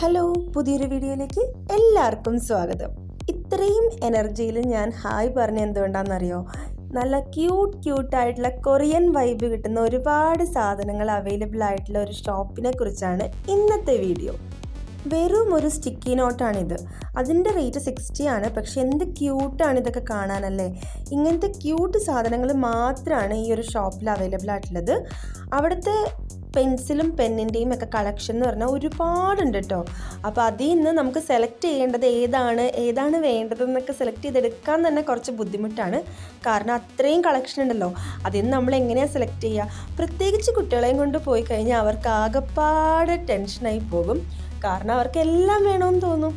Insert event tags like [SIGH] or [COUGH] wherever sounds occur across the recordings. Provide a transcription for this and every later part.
Hello പുതിയൊരു വീഡിയോയിലേക്ക് എല്ലാവർക്കും സ്വാഗതം. ഇത്രയും എനർജിയിൽ ഞാൻ ഹായ് പറഞ്ഞ എന്തുകൊണ്ടാണെന്നറിയോ? നല്ല ക്യൂട്ട് ക്യൂട്ടായിട്ടുള്ള കൊറിയൻ വൈബ് കിട്ടുന്ന ഒരുപാട് സാധനങ്ങൾ അവൈലബിൾ ആയിട്ടുള്ള ഒരു ഷോപ്പിനെ കുറിച്ചാണ് ഇന്നത്തെ വീഡിയോ വെറും ഒരു സ്റ്റിക്കി നോട്ടാണിത് അതിന്റെ റേറ്റ് സിക്സ്റ്റി ആണ്. പക്ഷെ എന്ത് ക്യൂട്ടാണ് ഇതൊക്കെ കാണാനല്ലേ? ഇങ്ങനത്തെ ക്യൂട്ട് സാധനങ്ങൾ മാത്രമാണ് ഈ ഒരു ഷോപ്പിൽ അവൈലബിൾ ആയിട്ടുള്ളത്. അവിടുത്തെ പെൻസിലും പെന്നിന്റെയും ഒക്കെ കളക്ഷൻ എന്ന് പറഞ്ഞാൽ ഒരുപാടുണ്ട് കേട്ടോ അപ്പോൾ അതിൽ നിന്ന് നമുക്ക് സെലക്ട് ചെയ്യേണ്ടത് ഏതാണ് ഏതാണ് വേണ്ടതെന്നൊക്കെ സെലക്ട് ചെയ്തെടുക്കാൻ തന്നെ കുറച്ച് ബുദ്ധിമുട്ടാണ്. കാരണം അത്രയും കളക്ഷൻ ഉണ്ടല്ലോ. അതിൽ നിന്ന് നമ്മൾ എങ്ങനെയാണ് സെലക്ട് ചെയ്യുക? പ്രത്യേകിച്ച് കുട്ടികളെയും കൊണ്ട് പോയി കഴിഞ്ഞാൽ അവർക്ക് ആകെപ്പാടെ ടെൻഷനായി പോകും. കാരണം അവർക്ക് എല്ലാം വേണമെന്ന് തോന്നും.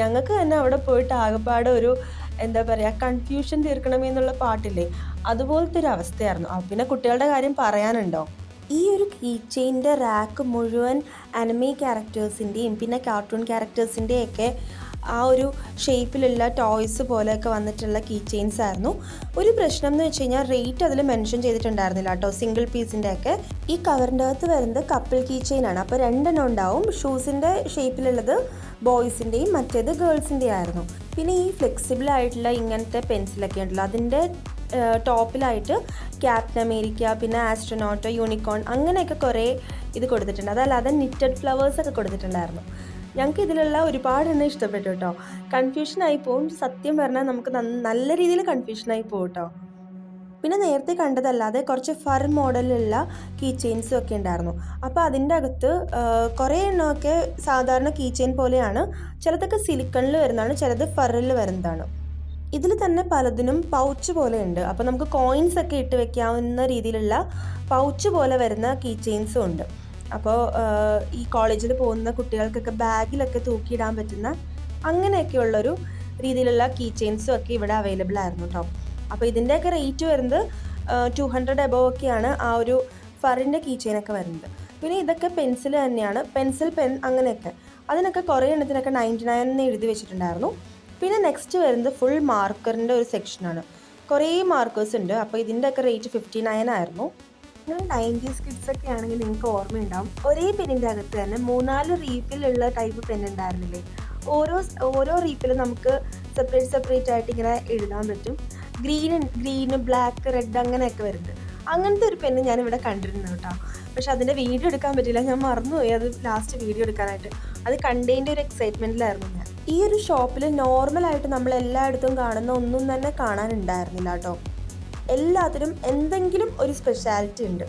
ഞങ്ങൾക്ക് തന്നെ അവിടെ പോയിട്ട് ആകെപ്പാടെ ഒരു എന്താ പറയുക കൺഫ്യൂഷൻ തീർക്കണമെന്നുള്ള പാട്ടില്ലേ? അതുപോലത്തെ ഒരു അവസ്ഥയായിരുന്നു. പിന്നെ കുട്ടികളുടെ കാര്യം പറയാനുണ്ടോ? ഈ ഒരു കീ ചെയിന്റെ റാക്ക് മുഴുവൻ അനിമി ക്യാരക്ടേഴ്സിന്റെയും പിന്നെ കാർട്ടൂൺ ക്യാരക്ടേഴ്സിന്റെയും ഒക്കെ ആ ഒരു ഷേപ്പിലുള്ള ടോയ്സ് പോലെയൊക്കെ വന്നിട്ടുള്ള കീ ചെയിൻസ് ആയിരുന്നു. ഒരു പ്രശ്നം എന്ന് വെച്ച് കഴിഞ്ഞാൽ റേറ്റ് അതിൽ മെൻഷൻ ചെയ്തിട്ടുണ്ടായിരുന്നില്ല കേട്ടോ. സിംഗിൾ പീസിന്റെ ഒക്കെ ഈ കവറിന്റെ അകത്ത് വരുന്നത് കപ്പിൾ കീ ചെയിൻ ആണ്. അപ്പോൾ രണ്ടെണ്ണം ഉണ്ടാവും. ഷൂസിന്റെ ഷേപ്പിലുള്ളത് ബോയ്സിന്റെയും മറ്റേത് ഗേൾസിന്റെയും ആയിരുന്നു. പിന്നെ ഈ ഫ്ലെക്സിബിൾ ആയിട്ടുള്ള ഇങ്ങനത്തെ പെൻസിലൊക്കെ ഉണ്ടല്ലോ അതിന്റെ ടോപ്പിലായിട്ട് ക്യാപ്റ്റൻ അമേരിക്ക പിന്നെ ആസ്ട്രോനോട്ട് യൂണിക്കോൺ അങ്ങനെയൊക്കെ കുറേ ഇത് കൊടുത്തിട്ടുണ്ട്. അതല്ലാതെ നിറ്റഡ് ഫ്ലവേഴ്സ് ഒക്കെ കൊടുത്തിട്ടുണ്ടായിരുന്നു. ഞങ്ങൾക്ക് ഇതിലുള്ള ഒരുപാട് എണ്ണം ഇഷ്ടപ്പെട്ടു കേട്ടോ. കൺഫ്യൂഷനായി പോകും സത്യം പറഞ്ഞാൽ നമുക്ക് നല്ല രീതിയിൽ കൺഫ്യൂഷനായി പോകും കേട്ടോ. പിന്നെ നേരത്തെ കണ്ടതല്ലാതെ കുറച്ച് ഫർ മോഡലിലുള്ള കീ ചെയിൻസും ഒക്കെ ഉണ്ടായിരുന്നു. അപ്പോൾ അതിന്റെ അകത്ത് കുറേ എണ്ണമൊക്കെ സാധാരണ കീ ചെയിൻ പോലെയാണ്. ചിലതൊക്കെ സിലിക്കണിൽ വരുന്നതാണ് ചിലത് ഫറിൽ വരുന്നതാണ്. ഇതിൽ തന്നെ പലതിനും പൗച്ച് പോലെ ഉണ്ട്. അപ്പോൾ നമുക്ക് കോയിൻസ് ഒക്കെ ഇട്ട് വെക്കാവുന്ന രീതിയിലുള്ള പൗച്ച് പോലെ വരുന്ന കീ ചെയിൻസും ഉണ്ട്. അപ്പോൾ ഈ കോളേജിൽ പോകുന്ന കുട്ടികൾക്കൊക്കെ ബാഗിലൊക്കെ തൂക്കിയിടാൻ പറ്റുന്ന അങ്ങനെയൊക്കെയുള്ളൊരു രീതിയിലുള്ള കീ ചെയിൻസും ഒക്കെ ഇവിടെ അവൈലബിൾ ആയിരുന്നു കേട്ടോ അപ്പോൾ ഇതിന്റെയൊക്കെ റേറ്റ് വരുന്നത് ടു ഹൺഡ്രഡ് എബോവ് ഒക്കെയാണ് ആ ഒരു ഫറിന്റെ കീ ചെയിനൊക്കെ വരുന്നത്. പിന്നെ ഇതൊക്കെ പെൻസിൽ തന്നെയാണ്. പെൻസിൽ പെൻ അങ്ങനെയൊക്കെ. അതിനൊക്കെ കുറേ എണ്ണത്തിനൊക്കെ നയന്റി നയൻ എന്ന് എഴുതി വെച്ചിട്ടുണ്ടായിരുന്നു. പിന്നെ നെക്സ്റ്റ് വരുന്നത് ഫുൾ മാർക്കറിന്റെ ഒരു സെക്ഷനാണ് കുറേ മാർക്കേഴ്സ് ഉണ്ട്. അപ്പോൾ ഇതിന്റെയൊക്കെ റേറ്റ് ഫിഫ്റ്റി നയൻ ആയിരുന്നു. നിങ്ങൾ നയന്റീസ് കിഡ്സ് ഒക്കെ ആണെങ്കിൽ നിങ്ങൾക്ക് ഓർമ്മയുണ്ടാവും. ഒരേ പെന്നിന്റെ അകത്ത് തന്നെ മൂന്നാൽ റീഫിലുള്ള ടൈപ്പ് പെൻ ഉണ്ടായിരുന്നില്ലേ? ഓരോ ഓരോ റീഫിലും നമുക്ക് സെപ്പറേറ്റ് സെപ്പറേറ്റ് ആയിട്ട് ഇങ്ങനെ എഴുതാൻ പറ്റും. ഗ്രീൻ ഗ്രീന് ബ്ലാക്ക് റെഡ് അങ്ങനെയൊക്കെ വരുന്നുണ്ട്. അങ്ങനത്തെ ഒരു പെണ്ണ് ഇവിടെ കണ്ടിരുന്നു കേട്ടോ. പക്ഷെ അതിന്റെ വീഡിയോ എടുക്കാൻ പറ്റില്ല ഞാൻ മറന്നുപോയി അത് ലാസ്റ്റ് വീഡിയോ എടുക്കാനായിട്ട്. അത് കണ്ടതിന്റെ ഒരു എക്സൈറ്റ്മെന്റിലായിരുന്നു ഞാൻ. ഈ ഒരു ഷോപ്പിൽ നോർമലായിട്ട് നമ്മൾ എല്ലായിടത്തും കാണുന്ന ഒന്നും തന്നെ കാണാനുണ്ടായിരുന്നില്ല കേട്ടോ. എല്ലാത്തിനും എന്തെങ്കിലും ഒരു സ്പെഷ്യാലിറ്റി ഉണ്ട്.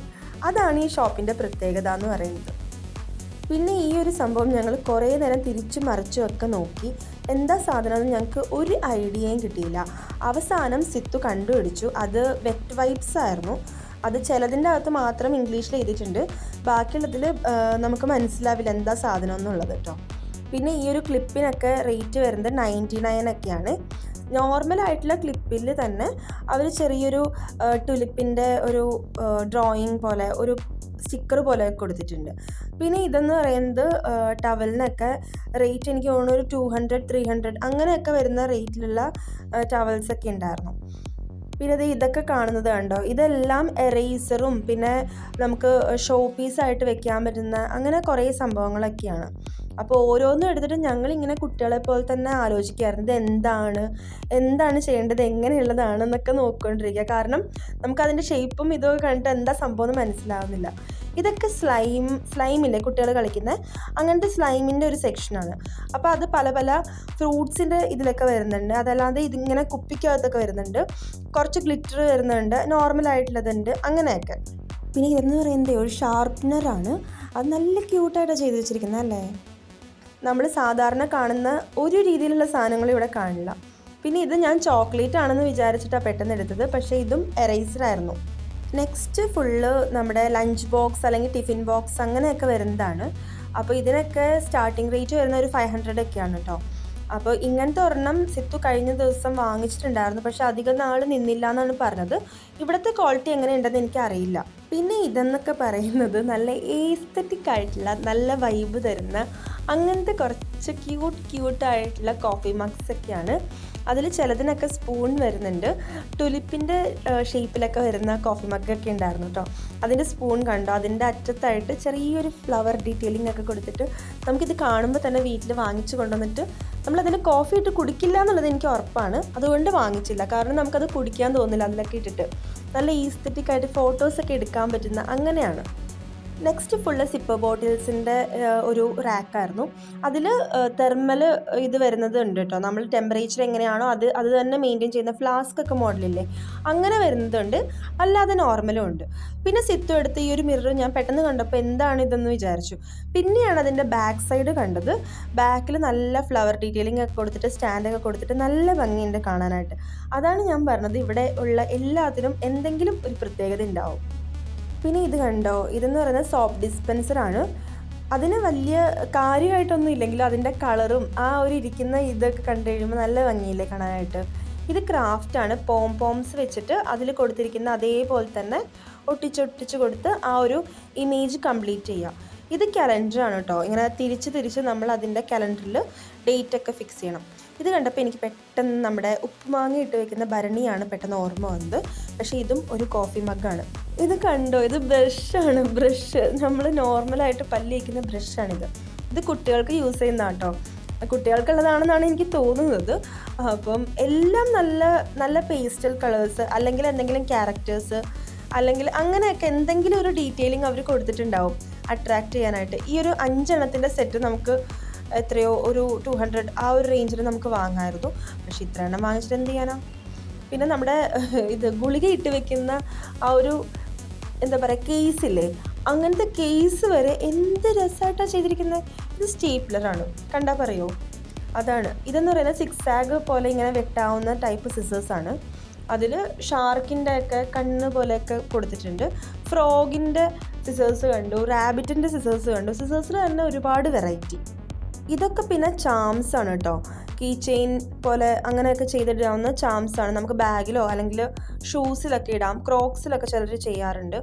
അതാണ് ഈ ഷോപ്പിന്റെ പ്രത്യേകത എന്ന് പറയുന്നത്. പിന്നെ ഈ ഒരു സംഭവം ഞങ്ങൾ കുറേ നേരം തിരിച്ചു മറിച്ചും ഒക്കെ നോക്കി. എന്താ സാധനം എന്ന് ഞങ്ങൾക്ക് ഒരു ഐഡിയയും കിട്ടിയില്ല. അവസാനം സിത്തു കണ്ടുപിടിച്ചു. അത് വെറ്റ് വൈപ്സ് ആയിരുന്നു. അത് ചിലതിന്റെ അകത്ത് മാത്രം ഇംഗ്ലീഷിൽ എഴുതിയിട്ടുണ്ട്. ബാക്കിയുള്ളതിൽ നമുക്ക് മനസ്സിലാവില്ല എന്താ സാധനം എന്നുള്ളത് കേട്ടോ. പിന്നെ ഈ ഒരു ക്ലിപ്പിനൊക്കെ റേറ്റ് വരുന്നത് നയന്റി നയൻ ഒക്കെയാണ്. നോർമൽ ആയിട്ടുള്ള ക്ലിപ്പിൽ തന്നെ അവർ ചെറിയൊരു ടുലിപ്പിന്റെ ഒരു ഡ്രോയിങ് പോലെ ഒരു സ്റ്റിക്കർ പോലെ കൊടുത്തിട്ടുണ്ട്. പിന്നെ ഇതെന്ന് പറയുന്നത് ടവലിനൊക്കെ റേറ്റ് എനിക്ക് തോന്നുന്നു ഒരു ടു ഹൺഡ്രഡ് ത്രീ ഹൺഡ്രഡ് അങ്ങനെയൊക്കെ വരുന്ന റേറ്റിലുള്ള ടവൽസൊക്കെ ഉണ്ടായിരുന്നു. പിന്നെ ഇത് ഇതൊക്കെ കാണുന്നത് കണ്ടോ? ഇതെല്ലാം എറേസറും പിന്നെ നമുക്ക് ഷോ പീസായിട്ട് വെക്കാൻ പറ്റുന്ന അങ്ങനെ കുറേ സംഭവങ്ങളൊക്കെയാണ്. അപ്പോൾ ഓരോന്നും എടുത്തിട്ട് ഞങ്ങളിങ്ങനെ കുട്ടികളെ പോലെ തന്നെ ആലോചിക്കാറുണ്ട് ഇത് എന്താണ് എന്താണ് ചെയ്യേണ്ടത്? എങ്ങനെയുള്ളതാണ് എന്നൊക്കെ നോക്കിക്കൊണ്ടിരിക്കുക കാരണം നമുക്കതിന്റെ ഷേപ്പും ഇതൊക്കെ കണ്ടിട്ട് എന്താ സംഭവം എന്ന് മനസ്സിലാവുന്നില്ല. ഇതൊക്കെ സ്ലൈം സ്ലൈമില്ലേ കുട്ടികൾ കളിക്കുന്ന? അങ്ങനത്തെ സ്ലൈമിന്റെ ഒരു സെക്ഷനാണ് അപ്പോൾ അത് പല പല ഫ്രൂട്ട്സിന്റെ ഇതിലൊക്കെ വരുന്നുണ്ട്. അതല്ലാതെ ഇതിങ്ങനെ കുപ്പിക്കകത്തൊക്കെ വരുന്നുണ്ട്. കുറച്ച് ഗ്ലിറ്റർ വരുന്നുണ്ട്. നോർമലായിട്ടുള്ളതുണ്ട് അങ്ങനെയൊക്കെ. പിന്നെ ഇതെന്ന് പറയുന്നത് ഒരു ഷാർപ്പ്നറാണ് അത് നല്ല ക്യൂട്ടായിട്ടാണ് ചെയ്ത് വെച്ചിരിക്കുന്നത് അല്ലേ? നമ്മൾ സാധാരണ കാണുന്ന ഒരു രീതിയിലുള്ള സാധനങ്ങൾ ഇവിടെ കാണില്ല. പിന്നെ ഇത് ഞാൻ ചോക്ലേറ്റ് ആണെന്ന് വിചാരിച്ചിട്ടാണ് പെട്ടെന്ന് എടുത്തത്. പക്ഷേ ഇതും എറൈസർ ആയിരുന്നു. നെക്സ്റ്റ് ഫുള്ള് നമ്മുടെ ലഞ്ച് ബോക്സ് അല്ലെങ്കിൽ ടിഫിൻ ബോക്സ് അങ്ങനെയൊക്കെ വരുന്നതാണ്. അപ്പോൾ ഇതിനൊക്കെ സ്റ്റാർട്ടിംഗ് റേറ്റ് വരുന്ന ഒരു ഫൈവ് ഹൺഡ്രഡ് ഒക്കെയാണ് കേട്ടോ അപ്പോൾ ഇങ്ങനത്തെ ഒരെണ്ണം സിത്തു കഴിഞ്ഞ ദിവസം വാങ്ങിച്ചിട്ടുണ്ടായിരുന്നു. പക്ഷേ അധികം നാൾ നിന്നില്ല എന്നാണ് പറഞ്ഞത്. ഇവിടുത്തെ ക്വാളിറ്റി എങ്ങനെയുണ്ടെന്ന് എനിക്കറിയില്ല. പിന്നെ ഇതെന്നൊക്കെ പറയുന്നത് നല്ല ഏസ്തറ്റിക് ആയിട്ടുള്ള നല്ല വൈബ് തരുന്ന അങ്ങനത്തെ കുറച്ച് ക്യൂട്ട് ക്യൂട്ടായിട്ടുള്ള കോഫി മഗ്സ് ഒക്കെയാണ്. അതിൽ ചിലതിനൊക്കെ സ്പൂൺ വരുന്നുണ്ട്. ടുലിപ്പിന്റെ ഷേപ്പിലൊക്കെ വരുന്ന കോഫി മഗ്ഗൊക്കെ ഉണ്ടായിരുന്നു കേട്ടോ അതിന്റെ സ്പൂൺ കണ്ടോ. അതിന്റെ അറ്റത്തായിട്ട് ചെറിയൊരു ഫ്ലവർ ഡീറ്റെയിലിംഗ് ഒക്കെ കൊടുത്തിട്ട് നമുക്കിത് കാണുമ്പോൾ തന്നെ വീട്ടിൽ വാങ്ങിച്ചു കൊണ്ടുവന്നിട്ട് നമ്മളതിൽ കോഫി ഇട്ട് കുടിക്കില്ല എന്നുള്ളത് എനിക്ക് ഉറപ്പാണ്. അതുകൊണ്ട് വാങ്ങിച്ചില്ല. കാരണം നമുക്കത് കുടിക്കാൻ തോന്നില്ല അതിലൊക്കെ ഇട്ടിട്ട്. നല്ല ഈസ്തറ്റിക് ആയിട്ട് ഫോട്ടോസൊക്കെ എടുക്കാൻ പറ്റുന്ന അങ്ങനെയാണ്. നെക്സ്റ്റ് ഫുള്ള് സിപ്പ് ബോട്ടിൽസിന്റെ ഒരു റാക്കായിരുന്നു അതിൽ തെർമൽ ഇത് വരുന്നത് ഉണ്ട് കേട്ടോ നമ്മൾ ടെമ്പറേച്ചർ എങ്ങനെയാണോ അത് അത് തന്നെ മെയിന്റെയിൻ ചെയ്യുന്ന ഫ്ലാസ്ക് ഒക്കെ മോഡലില്ലേ അങ്ങനെ വരുന്നതുണ്ട്. അല്ലാതെ നോർമലും ഉണ്ട്. പിന്നെ സിത്തു എടുത്ത് ഈ ഒരു മിറർ ഞാൻ പെട്ടെന്ന് കണ്ടപ്പോൾ എന്താണ് ഇതെന്ന് വിചാരിച്ചു. പിന്നെയാണ് അതിന്റെ ബാക്ക് സൈഡ് കണ്ടത്. ബാക്കിൽ നല്ല ഫ്ലവർ ഡീറ്റെയിലിംഗ് ഒക്കെ കൊടുത്തിട്ട് സ്റ്റാൻഡൊക്കെ കൊടുത്തിട്ട് നല്ല ഭംഗിയുണ്ട് കാണാനായിട്ട്. അതാണ് ഞാൻ പറഞ്ഞത്. ഇവിടെ ഉള്ള എല്ലാത്തിനും എന്തെങ്കിലും ഒരു പ്രത്യേകത ഉണ്ടാവും. പിന്നെ ഇത് കണ്ടോ? ഇതെന്ന് പറയുന്ന സോപ്പ് ഡിസ്പെൻസറാണ് അതിന് വലിയ കാര്യമായിട്ടൊന്നും ഇല്ലെങ്കിലും അതിന്റെ കളറും ആ ഒരു ഇരിക്കുന്ന ഇതൊക്കെ കണ്ടു കഴിയുമ്പോൾ നല്ല ഭംഗിയില്ലേ കാണാനായിട്ട്. ഇത് ക്രാഫ്റ്റാണ് പോം പോംസ് വെച്ചിട്ട് അതിൽ കൊടുത്തിരിക്കുന്ന അതേപോലെ തന്നെ ഒട്ടിച്ചൊട്ടിച്ച് കൊടുത്ത് ആ ഒരു ഇമേജ് കംപ്ലീറ്റ് ചെയ്യാം. ഇത് കലണ്ടർ ആണ് കേട്ടോ. ഇങ്ങനെ തിരിച്ച് തിരിച്ച് നമ്മൾ അതിന്റെ കലണ്ടറിൽ ഡേറ്റ് ഒക്കെ ഫിക്സ് ചെയ്യണം. ഇത് കണ്ടപ്പോൾ എനിക്ക് പെട്ടെന്ന് നമ്മുടെ ഉപ്പുമാങ്ങ ഇട്ട് വെക്കുന്ന ഭരണിയാണ് പെട്ടെന്ന് ഓർമ്മ വന്നത്. പക്ഷേ ഇതും ഒരു കോഫി മഗ്ഗാണ് ഇത് കണ്ടോ? ഇത് ബ്രഷാണ് ബ്രഷ് നമ്മൾ നോർമലായിട്ട് പല്ല് വയ്ക്കുന്ന ബ്രഷാണിത് ഇത് കുട്ടികൾക്ക് യൂസ് ചെയ്യുന്ന കേട്ടോ കുട്ടികൾക്കുള്ളതാണെന്നാണ് എനിക്ക് തോന്നുന്നത്. അപ്പം എല്ലാം നല്ല നല്ല പേസ്റ്റൽ കളേഴ്സ് അല്ലെങ്കിൽ എന്തെങ്കിലും ക്യാരക്ടേഴ്സ് അല്ലെങ്കിൽ അങ്ങനെയൊക്കെ എന്തെങ്കിലും ഒരു ഡീറ്റെയിലിംഗ് അവർ കൊടുത്തിട്ടുണ്ടാവും. അട്രാക്റ്റ് ചെയ്യാനായിട്ട്. ഈ ഒരു അഞ്ചെണ്ണത്തിന്റെ സെറ്റ് നമുക്ക് എത്രയോ ഒരു ടു ഹൺഡ്രഡ് ആ ഒരു റേഞ്ചിൽ നമുക്ക് വാങ്ങാമായിരുന്നു പക്ഷെ ഇത്ര എണ്ണം വാങ്ങിച്ചിട്ട് എന്ത് ചെയ്യാനോ? പിന്നെ നമ്മുടെ ഇത് ഗുളിക ഇട്ട് വെക്കുന്ന ആ ഒരു എന്താ പറയുക കേസില്ലേ അങ്ങനത്തെ കേസ് വരെ എന്ത് രസമായിട്ടാണ് ചെയ്തിരിക്കുന്നത് ഇത് സ്റ്റേപ്ലറാണ് കണ്ടാൽ പറയുമോ അതാണ്. ഇതെന്ന് പറയുന്നത് സിക്സ് ആഗ് പോലെ ഇങ്ങനെ വെട്ടാവുന്ന ടൈപ്പ് സിസേഴ്സാണ് അതിൽ ഷാർക്കിന്റെ ഒക്കെ കണ്ണ് പോലെയൊക്കെ കൊടുത്തിട്ടുണ്ട്. ഫ്രോഗിന്റെ സിസേഴ്സ് കണ്ടു റാബിറ്റിന്റെ സിസേഴ്സ് കണ്ടു. സിസേഴ്സിൽ തന്നെ ഒരുപാട് വെറൈറ്റി ഇതൊക്കെ പിന്നെ ചാംസ് ആണ് കേട്ടോ കീ ചെയിൻ പോലെ അങ്ങനെയൊക്കെ ചെയ്തിടാവുന്ന ചാംസ് ആണ്. നമുക്ക് ബാഗിലോ അല്ലെങ്കിൽ ഷൂസിലൊക്കെ ഇടാം. ക്രോക്സിലൊക്കെ ചിലർ ചെയ്യാറുണ്ട്.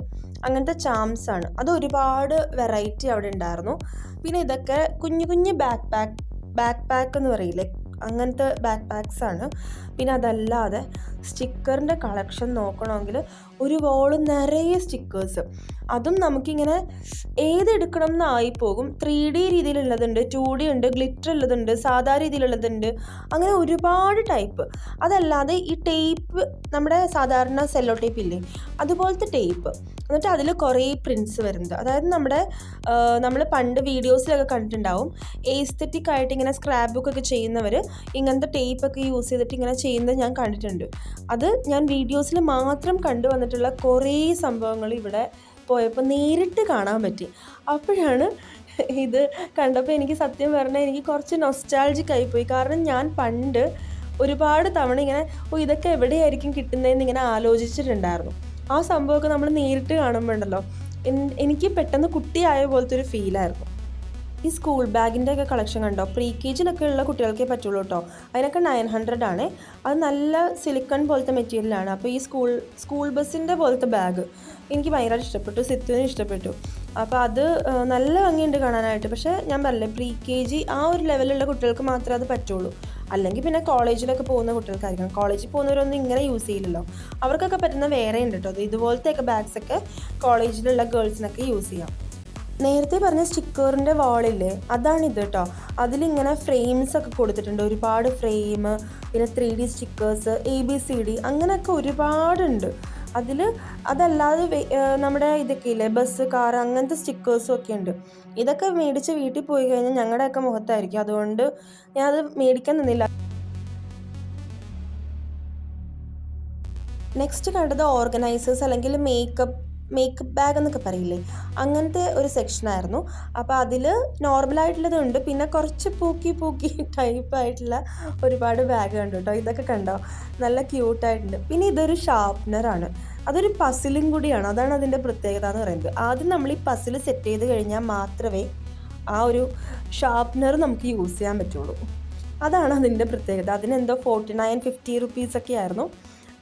അങ്ങനത്തെ ചാംസ് ആണ്. അത് ഒരുപാട് വെറൈറ്റി അവിടെ ഉണ്ടായിരുന്നു. പിന്നെ ഇതൊക്കെ കുഞ്ഞു കുഞ്ഞു ബാക്ക് പാക്ക് ബാക്ക് പാക്ക് എന്ന് പറയില്ലേ? അങ്ങനത്തെ ബാക്ക് പാക്സ് ആണ്. പിന്നെ അതല്ലാതെ സ്റ്റിക്കറിന്റെ കളക്ഷൻ നോക്കണമെങ്കിൽ ഒരു വോൾ നിറയെ സ്റ്റിക്കേഴ്സ് അതും നമുക്കിങ്ങനെ ഏതെടുക്കണം എന്നായി പോകും ത്രീ ഡി രീതിയിലുള്ളതുണ്ട് ടു ഡി ഉണ്ട് ഗ്ലിറ്റർ ഉള്ളതുണ്ട് സാധാ രീതിയിലുള്ളതുണ്ട്. അങ്ങനെ ഒരുപാട് ടൈപ്പ് അതല്ലാതെ ഈ ടേപ്പ് നമ്മുടെ സാധാരണ സെല്ലോ ടേപ്പ് ഇല്ലേ അതുപോലത്തെ ടേപ്പ് എന്നിട്ട് അതിൽ കുറേ പ്രിൻസ് വരുന്നത് അതായത് നമ്മുടെ നമ്മൾ പണ്ട് വീഡിയോസിലൊക്കെ കണ്ടിട്ടുണ്ടാവും. ഏസ്തറ്റിക് ആയിട്ട് ഇങ്ങനെ സ്ക്രാപ്പ് ബുക്കൊക്കെ ചെയ്യുന്നവർ ഇങ്ങനത്തെ ടേപ്പൊക്കെ യൂസ് ചെയ്തിട്ട് ഇങ്ങനെ ചെയ്യുന്നത് ഞാൻ കണ്ടിട്ടുണ്ട്. അത് ഞാൻ വീഡിയോസിൽ മാത്രം കണ്ടുവന്നിട്ടുള്ള കുറേ സംഭവങ്ങൾ ഇവിടെ പോയപ്പോൾ നേരിട്ട് കാണാൻ പറ്റി. അപ്പോഴാണ് ഇത് കണ്ടപ്പോൾ എനിക്ക് സത്യം പറഞ്ഞാൽ എനിക്ക് കുറച്ച് നൊസ്റ്റാൾജിക് ആയിപ്പോയി കാരണം ഞാൻ പണ്ട് ഒരുപാട് തവണ ഇങ്ങനെ ഓ ഇതൊക്കെ എവിടെയായിരിക്കും കിട്ടുന്നതെന്ന് ഇങ്ങനെ ആലോചിച്ചിട്ടുണ്ടായിരുന്നു. ആ സംഭവമൊക്കെ നമ്മൾ നേരിട്ട് കാണുമ്പോണ്ടല്ലോ. എനിക്ക് പെട്ടെന്ന് കുട്ടിയായ പോലത്തെ ഒരു ഫീലായിരുന്നു ഈ സ്കൂൾ ബാഗിന്റെ ഒക്കെ കളക്ഷൻ കണ്ടോ? പ്രീ കെ ജിയിലൊക്കെ ഉള്ള കുട്ടികൾക്കേ പറ്റുള്ളൂ കേട്ടോ അതിനൊക്കെ നയൻ ഹൺഡ്രഡ് ആണ്. അത് നല്ല സിലിക്കൺ പോലത്തെ മെറ്റീരിയലാണ് അപ്പോൾ ഈ സ്കൂൾ സ്കൂൾ ബസ്സിന്റെ പോലത്തെ ബാഗ് എനിക്ക് ഭയങ്കരമായിട്ട് ഇഷ്ടപ്പെട്ടു. സിത്തുവിന് ഇഷ്ടപ്പെട്ടു. അപ്പോൾ അത് നല്ല ഭംഗിയുണ്ട് കാണാനായിട്ട്. പക്ഷേ ഞാൻ പറഞ്ഞില്ലേ പ്രീ കെ ജി ആ ഒരു ലെവലുള്ള കുട്ടികൾക്ക് മാത്രമേ അത് പറ്റുള്ളൂ. അല്ലെങ്കിൽ പിന്നെ കോളേജിലൊക്കെ പോകുന്ന കുട്ടികൾക്കായിരിക്കണം കോളേജിൽ പോകുന്നവരൊന്നും ഇങ്ങനെ യൂസ് ചെയ്യില്ലല്ലോ. അവർക്കൊക്കെ പറ്റുന്ന വേറെ ഉണ്ട് കേട്ടോ ഇതുപോലത്തെയൊക്കെ ബാഗ്സൊക്കെ കോളേജിലുള്ള ഗേൾസിനൊക്കെ യൂസ് ചെയ്യാം. നേരത്തെ പറഞ്ഞ സ്റ്റിക്കറിന്റെ വാളില്ലേ? അതാണിത് കേട്ടോ അതിലിങ്ങനെ ഫ്രെയിംസ് ഒക്കെ കൊടുത്തിട്ടുണ്ട്. ഒരുപാട് ഫ്രെയിം പിന്നെ three D stickers A B C D അങ്ങനെയൊക്കെ ഒരുപാടുണ്ട്. അതിൽ അതല്ലാതെ നമ്മുടെ ഇതൊക്കെ ഇല്ലേ ബസ് കാർ അങ്ങനത്തെ സ്റ്റിക്കേഴ്സും ഒക്കെ ഉണ്ട്. ഇതൊക്കെ മേടിച്ച് വീട്ടിൽ പോയി കഴിഞ്ഞാൽ ഞങ്ങളുടെയൊക്കെ മുഖത്തായിരിക്കും. അതുകൊണ്ട് ഞാൻ അത് മേടിക്കാൻ നിന്നില്ല. നെക്സ്റ്റ് കണ്ടത് ഓർഗനൈസേഴ്സ് അല്ലെങ്കിൽ മേക്കപ്പ് മേക്കപ്പ് ബാഗ് എന്നൊക്കെ പറയില്ലേ? അങ്ങനത്തെ ഒരു സെക്ഷനായിരുന്നു അപ്പോൾ അതിൽ നോർമലായിട്ടുള്ളതുണ്ട് പിന്നെ കുറച്ച് പൂക്കി പൂക്കി [LAUGHS] ടൈപ്പായിട്ടുള്ള ഒരുപാട് ബാഗ് ഉണ്ട് കേട്ടോ ഇതൊക്കെ കണ്ടോ? നല്ല ക്യൂട്ടായിട്ടുണ്ട് പിന്നെ ഇതൊരു ഷാർപ്നറാണ് അതൊരു പസിലും കൂടിയാണ്. അതാണ് അതിന്റെ പ്രത്യേകത എന്ന് പറയുന്നത്. ആദ്യം നമ്മൾ ഈ പസിൽ സെറ്റ് ചെയ്ത് കഴിഞ്ഞാൽ മാത്രമേ ആ ഒരു ഷാർപ്നർ നമുക്ക് യൂസ് ചെയ്യാൻ പറ്റുള്ളൂ. അതാണ് അതിന്റെ പ്രത്യേകത. അതിനെന്തോ ഫോർട്ടി നയൻ ഫിഫ്റ്റി റുപ്പീസൊക്കെ ആയിരുന്നു.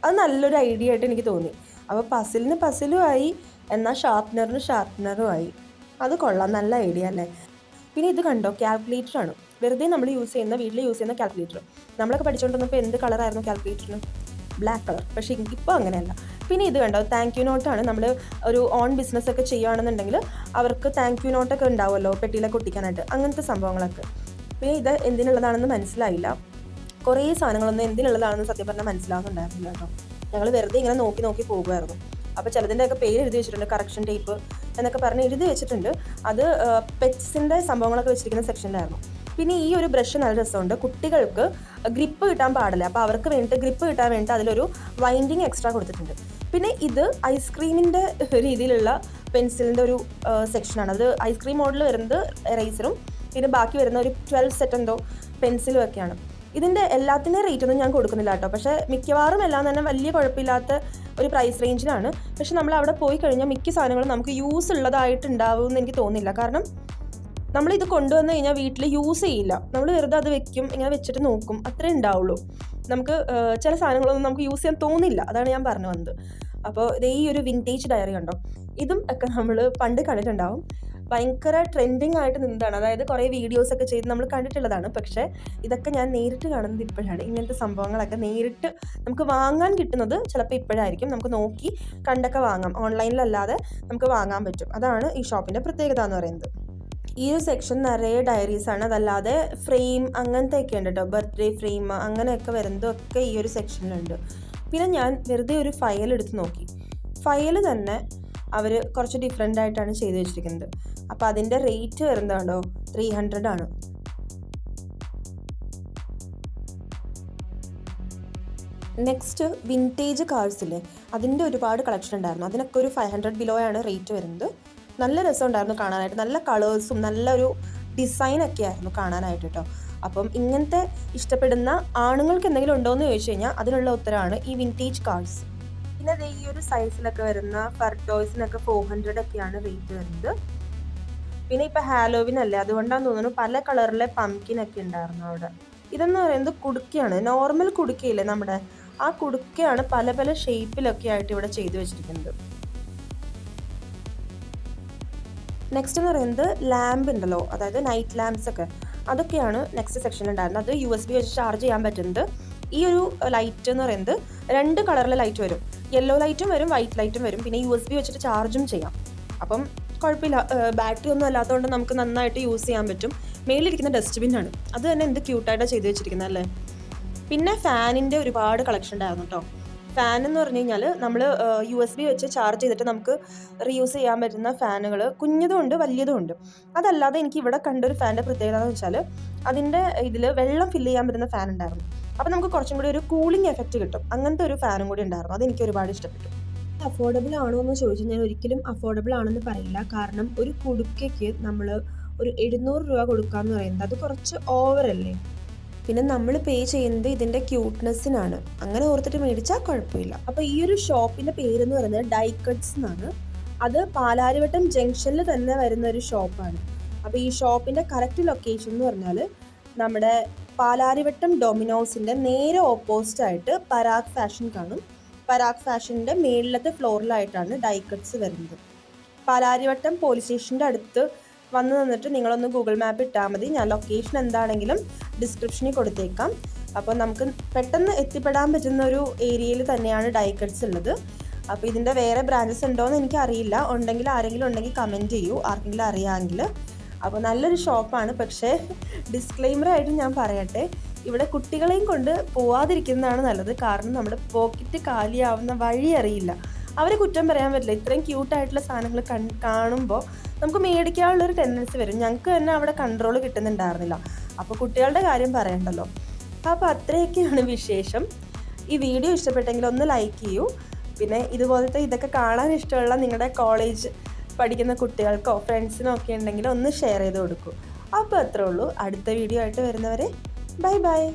അത് നല്ലൊരു ഐഡിയ ആയിട്ട് എനിക്ക് തോന്നി. അപ്പോൾ പസിലിന് പസിലും ആയി എന്നാൽ ഷാർപ്പ്നറിന് ഷാർപ്പ്നറും ആയി. അത് കൊള്ളാം നല്ല ഐഡിയ അല്ലേ? പിന്നെ ഇത് കണ്ടോ കാൽക്കുലേറ്റർ ആണ്. വെറുതെ നമ്മൾ യൂസ് ചെയ്യുന്ന വീട്ടിൽ യൂസ് ചെയ്യുന്ന കാൽക്കുലേറ്റർ നമ്മളൊക്കെ പഠിച്ചുകൊണ്ടിരുന്നപ്പോൾ എന്ത് കളറായിരുന്നു കാൽക്കുലേറ്ററിന് ബ്ലാക്ക് കളർ പക്ഷേ ഇപ്പോൾ അങ്ങനെയല്ല. പിന്നെ ഇത് കണ്ടോ താങ്ക് യു നോട്ടാണ് നമ്മൾ ഒരു ഓൺ ബിസിനസ് ഒക്കെ ചെയ്യുകയാണെന്നുണ്ടെങ്കിൽ അവർക്ക് താങ്ക് യു നോട്ടൊക്കെ ഉണ്ടാവുമല്ലോ പെട്ടിയിലൊക്കെ ഒട്ടിക്കാനായിട്ട്. അങ്ങനത്തെ സംഭവങ്ങളൊക്കെ. പിന്നെ ഇത് എന്തിനുള്ളതാണെന്ന് മനസ്സിലായില്ല. കുറേ സാധനങ്ങളൊന്നും എന്തിനുള്ളതാണെന്ന് സത്യം പറഞ്ഞാൽ മനസ്സിലാവുന്നുണ്ടായിരുന്നില്ല കേട്ടോ. ഞങ്ങൾ വെറുതെ ഇങ്ങനെ നോക്കി നോക്കി പോകുമായിരുന്നു അപ്പോൾ ചിലതിന്റെയൊക്കെ പേര് എഴുതി വെച്ചിട്ടുണ്ട് കറക്ഷൻ ടേപ്പ് എന്നൊക്കെ പറഞ്ഞ് എഴുതി വെച്ചിട്ടുണ്ട്. അത് പെറ്റ്സിന്റെ സംഭവങ്ങളൊക്കെ വെച്ചിരിക്കുന്ന സെക്ഷനിലായിരുന്നു പിന്നെ ഈ ഒരു ബ്രഷ് നല്ല രസമുണ്ട്. കുട്ടികൾക്ക് ഗ്രിപ്പ് കിട്ടാൻ പാടില്ല. അപ്പോൾ അവർക്ക് വേണ്ടിയിട്ട് ഗ്രിപ്പ് കിട്ടാൻ വേണ്ടിയിട്ട് അതിലൊരു വൈൻഡിങ് എക്സ്ട്രാ കൊടുത്തിട്ടുണ്ട്. പിന്നെ ഇത് ഐസ്ക്രീമിന്റെ രീതിയിലുള്ള പെൻസിലിന്റെ ഒരു സെക്ഷനാണ് അത് ഐസ്ക്രീം മോഡൽ വരുന്നത് എറൈസറും പിന്നെ ബാക്കി വരുന്ന ഒരു ട്വൽവ് സെറ്റ് എന്തോ പെൻസിലും ഒക്കെയാണ്. ഇതിന്റെ എല്ലാത്തിന്റെയും റേറ്റ് ഒന്നും ഞാൻ കൊടുക്കുന്നില്ല കേട്ടോ. പക്ഷേ മിക്കവാറും എല്ലാം തന്നെ വലിയ കുഴപ്പമില്ലാത്ത ഒരു പ്രൈസ് റേഞ്ചിലാണ് പക്ഷെ നമ്മൾ അവിടെ പോയി കഴിഞ്ഞാൽ മിക്ക സാധനങ്ങളും നമുക്ക് യൂസ് ഉള്ളതായിട്ടുണ്ടാവും എന്ന് എനിക്ക് തോന്നുന്നില്ല. കാരണം നമ്മൾ ഇത് കൊണ്ടുവന്ന് കഴിഞ്ഞാൽ വീട്ടിൽ യൂസ് ചെയ്യില്ല. നമ്മൾ വെറുതെ അത് വെക്കും ഇങ്ങനെ വെച്ചിട്ട് നോക്കും. അത്രേ ഉണ്ടാവുള്ളൂ. നമുക്ക് ചില സാധനങ്ങളൊന്നും നമുക്ക് യൂസ് ചെയ്യാൻ തോന്നില്ല. അതാണ് ഞാൻ പറഞ്ഞു വന്നത്. അപ്പോൾ ഇതേ ഈ ഒരു വിന്റേജ് ഡയറി കണ്ടോ? ഇതും ഒക്കെ നമ്മൾ പണ്ട് കണ്ടിട്ടുണ്ടാവും. ഭയങ്കര ട്രെൻഡിങ് ആയിട്ട് നിന്നതാണ്. അതായത് കുറേ വീഡിയോസ് ഒക്കെ ചെയ്ത് നമ്മൾ കണ്ടിട്ടുള്ളതാണ്. പക്ഷേ ഇതൊക്കെ ഞാൻ നേരിട്ട് കാണുന്നത് ഇപ്പോഴാണ്. ഇങ്ങനത്തെ സംഭവങ്ങളൊക്കെ നേരിട്ട് നമുക്ക് വാങ്ങാൻ കിട്ടുന്നത് ചിലപ്പോൾ ഇപ്പോഴായിരിക്കും. നമുക്ക് നോക്കി കണ്ടൊക്കെ വാങ്ങാം. ഓൺലൈനിലല്ലാതെ നമുക്ക് വാങ്ങാൻ പറ്റും. അതാണ് ഈ ഷോപ്പിന്റെ പ്രത്യേകത എന്ന് പറയുന്നത്. ഈ ഒരു സെക്ഷൻ നിറയെ ഡയറീസ് ആണ്. അതല്ലാതെ ഫ്രെയിം അങ്ങനത്തെ ഒക്കെ ഉണ്ട് കേട്ടോ ബർത്ത്ഡേ ഫ്രെയിം അങ്ങനെയൊക്കെ വരുന്നതൊക്കെ ഈ ഒരു സെക്ഷനിലുണ്ട് പിന്നെ ഞാൻ വെറുതെ ഒരു ഫയൽ എടുത്ത് നോക്കി. ഫയൽ തന്നെ അവർ കുറച്ച് ഡിഫറെന്റ് ആയിട്ടാണ് ചെയ്തു വെച്ചിരിക്കുന്നത്. അപ്പോൾ അതിന്റെ റേറ്റ് വരുന്നതാണോ ത്രീ ഹൺഡ്രഡ് ആണ്. നെക്സ്റ്റ് വിന്റേജ് കാർഡ്സില്ലേ അതിന്റെ ഒരുപാട് കളക്ഷൻ ഉണ്ടായിരുന്നു. അതിനൊക്കെ ഒരു ഫൈവ് ഹൺഡ്രഡ് ബിലോയാണ് റേറ്റ് വരുന്നത്. നല്ല രസമുണ്ടായിരുന്നു കാണാനായിട്ട്. നല്ല കളേഴ്സും നല്ലൊരു ഡിസൈനൊക്കെ ആയിരുന്നു കാണാനായിട്ട് കേട്ടോ അപ്പം ഇങ്ങനത്തെ ഇഷ്ടപ്പെടുന്ന ആണുങ്ങൾക്ക് എന്തെങ്കിലും ഉണ്ടോ എന്ന് ചോദിച്ചു കഴിഞ്ഞാൽ അതിനുള്ള ഉത്തരമാണ് ഈ വിന്റേജ് കാർസ് പിന്നെ ഈ ഒരു സൈസിലൊക്കെ വരുന്ന ഫർട്ടോയ്സിനൊക്കെ ഫോർ ഹൺഡ്രഡ് ഒക്കെയാണ് റേറ്റ് വരുന്നത്. പിന്നെ ഇപ്പൊ ഹാലോവിൻ അല്ലേ? അതുകൊണ്ടാണ് തോന്നുന്നു പല കളറിലെ പംകിൻ ഒക്കെ ഉണ്ടായിരുന്നു അവിടെ. ഇതെന്ന് പറയുന്നത് കുടുക്കയാണ്. നോർമൽ കുടുക്കയില്ലേ നമ്മുടെ? ആ കുടുക്കയാണ് പല പല ഷേപ്പിലൊക്കെ ആയിട്ട് ഇവിടെ ചെയ്തു വെച്ചിരിക്കുന്നത്. നെക്സ്റ്റ് എന്ന് പറയുന്നത് ലാമ്പ് ഉണ്ടല്ലോ. അതായത് നൈറ്റ് ലാമ്പ്സ് ഒക്കെ. അതൊക്കെയാണ് നെക്സ്റ്റ് സെക്ഷൻ ഉണ്ടായിരുന്നത്. അത് യു എസ് ബി വെച്ച് ചാർജ് ചെയ്യാൻ പറ്റുന്നത്. ഈ ഒരു ലൈറ്റ് എന്ന് പറയുന്നത് രണ്ട് കളറിലെ ലൈറ്റ് വരും. യെല്ലോ ലൈറ്റും വരും വൈറ്റ് ലൈറ്റും വരും. പിന്നെ യു എസ് ബി വെച്ചിട്ട് ചാർജും ചെയ്യാം. അപ്പം കുഴപ്പമില്ല. ബാറ്ററി ഒന്നും അല്ലാത്തതുകൊണ്ട് നമുക്ക് നന്നായിട്ട് യൂസ് ചെയ്യാൻ പറ്റും. മേലിരിക്കുന്ന ഡസ്റ്റ്ബിൻ ആണ്. അത് തന്നെ എന്ത് ക്യൂട്ടായിട്ടാണ് ചെയ്ത് വെച്ചിരിക്കുന്നത് അല്ലേ? പിന്നെ ഫാനിന്റെ ഒരുപാട് കളക്ഷൻ ഉണ്ടായിരുന്നു കേട്ടോ ഫാൻ എന്ന് പറഞ്ഞു കഴിഞ്ഞാൽ നമ്മൾ യു എസ് ബി വെച്ച് ചാർജ് ചെയ്തിട്ട് നമുക്ക് റീയൂസ് ചെയ്യാൻ പറ്റുന്ന ഫാനുകൾ കുഞ്ഞതും ഉണ്ട് വലിയതും ഉണ്ട്. അതല്ലാതെ എനിക്ക് ഇവിടെ കണ്ടൊരു ഫാനിന്റെ പ്രത്യേകത എന്ന് വെച്ചാൽ അതിന്റെ ഇതിൽ വെള്ളം ഫില്ല് ചെയ്യാൻ പറ്റുന്ന ഫാൻ ഉണ്ടായിരുന്നു. അപ്പോൾ നമുക്ക് കുറച്ചും കൂടി ഒരു കൂളിംഗ് എഫക്റ്റ് കിട്ടും. അങ്ങനത്തെ ഒരു ഫാനും കൂടി ഉണ്ടായിരുന്നു. അത് എനിക്ക് ഒരുപാട് ഇഷ്ടപ്പെട്ടു. അഫോർഡബിൾ ആണോ എന്ന് ചോദിച്ചാൽ ഞാൻ ഒരിക്കലും അഫോർഡബിൾ ആണെന്ന് പറയില്ല. കാരണം ഒരു കുടുക്കയ്ക്ക് നമ്മൾ ഒരു എഴുന്നൂറ് രൂപ കൊടുക്കാന്ന് പറയുന്നത് അത് കുറച്ച് ഓവറല്ലേ പിന്നെ നമ്മൾ പേ ചെയ്യുന്നത് ഇതിന്റെ ക്യൂട്ട്നെസ്സിനാണ് അങ്ങനെ ഓർത്തിട്ട് മേടിച്ചാൽ കുഴപ്പമില്ല. അപ്പോൾ ഈ ഒരു ഷോപ്പിന്റെ പേരെന്ന് പറയുന്നത് ഡൈക്കട്സ് എന്നാണ് അത് പാലാരിവട്ടം ജംഗ്ഷനിൽ തന്നെ വരുന്ന ഒരു ഷോപ്പാണ് അപ്പോൾ ഈ ഷോപ്പിന്റെ കറക്റ്റ് ലൊക്കേഷൻ എന്ന് പറഞ്ഞാൽ നമ്മുടെ പാലാരിവട്ടം ഡൊമിനോസിന്റെ നേരെ ഓപ്പോസിറ്റ് ആയിട്ട് പരാഗ് ഫാഷൻ കാണും. പരാഗ് ഫാഷന്റെ മേളിലത്തെ ഫ്ലോറിലായിട്ടാണ് ഡൈക്കട്സ് വരുന്നത്. പാലാരിവട്ടം പോലീസ് സ്റ്റേഷന്റെ അടുത്ത് വന്ന് നിന്നിട്ട് നിങ്ങളൊന്ന് ഗൂഗിൾ മാപ്പ് ഇട്ടാൽ മതി. ഞാൻ ലൊക്കേഷൻ എന്താണെങ്കിലും ഡിസ്ക്രിപ്ഷനിൽ കൊടുത്തേക്കാം. അപ്പോൾ നമുക്ക് പെട്ടെന്ന് എത്തിപ്പെടാൻ പറ്റുന്ന ഒരു ഏരിയയിൽ തന്നെയാണ് ഡൈക്കട്സ് ഉള്ളത്. അപ്പോൾ ഇതിന്റെ വേറെ ബ്രാഞ്ചസ് ഉണ്ടോ എന്ന് എനിക്കറിയില്ല ഉണ്ടെങ്കിൽ ആരെങ്കിലും ഉണ്ടെങ്കിൽ കമന്റ് ചെയ്യൂ. ആർക്കെങ്കിലും അറിയാമെങ്കിൽ. അപ്പോൾ നല്ലൊരു ഷോപ്പാണ് പക്ഷേ ഡിസ്ക്ലെയിമറായിട്ട് ഞാൻ പറയട്ടെ. ഇവിടെ കുട്ടികളെയും കൊണ്ട് പോവാതിരിക്കുന്നതാണ് നല്ലത്. കാരണം നമ്മുടെ പോക്കറ്റ് കാലിയാവുന്ന വഴി അറിയില്ല. അവരെ കുറ്റം പറയാൻ പറ്റില്ല. ഇത്രയും ക്യൂട്ടായിട്ടുള്ള സാധനങ്ങൾ കൺ കാണുമ്പോൾ നമുക്ക് മേടിക്കാനുള്ളൊരു ടെൻഡൻസി വരും. ഞങ്ങൾക്ക് തന്നെ അവിടെ കൺട്രോൾ കിട്ടുന്നുണ്ടായിരുന്നില്ല. അപ്പോൾ കുട്ടികളുടെ കാര്യം പറയണ്ടല്ലോ. അപ്പോൾ അത്രയൊക്കെയാണ് വിശേഷം. ഈ വീഡിയോ ഇഷ്ടപ്പെട്ടെങ്കിൽ ഒന്ന് ലൈക്ക് ചെയ്യൂ. പിന്നെ ഇതുപോലത്തെ ഇതൊക്കെ കാണാൻ ഇഷ്ടമുള്ള നിങ്ങളുടെ കോളേജ് പഠിക്കുന്ന കുട്ടികൾക്കോ ഫ്രണ്ട്സിനോ ഒക്കെ ഉണ്ടെങ്കിൽ ഒന്ന് ഷെയർ ചെയ്ത് കൊടുക്കൂ. അപ്പോൾ അത്രേ ഉള്ളൂ. അടുത്ത വീഡിയോ ആയിട്ട് വരുന്നവരെ ബൈ ബൈ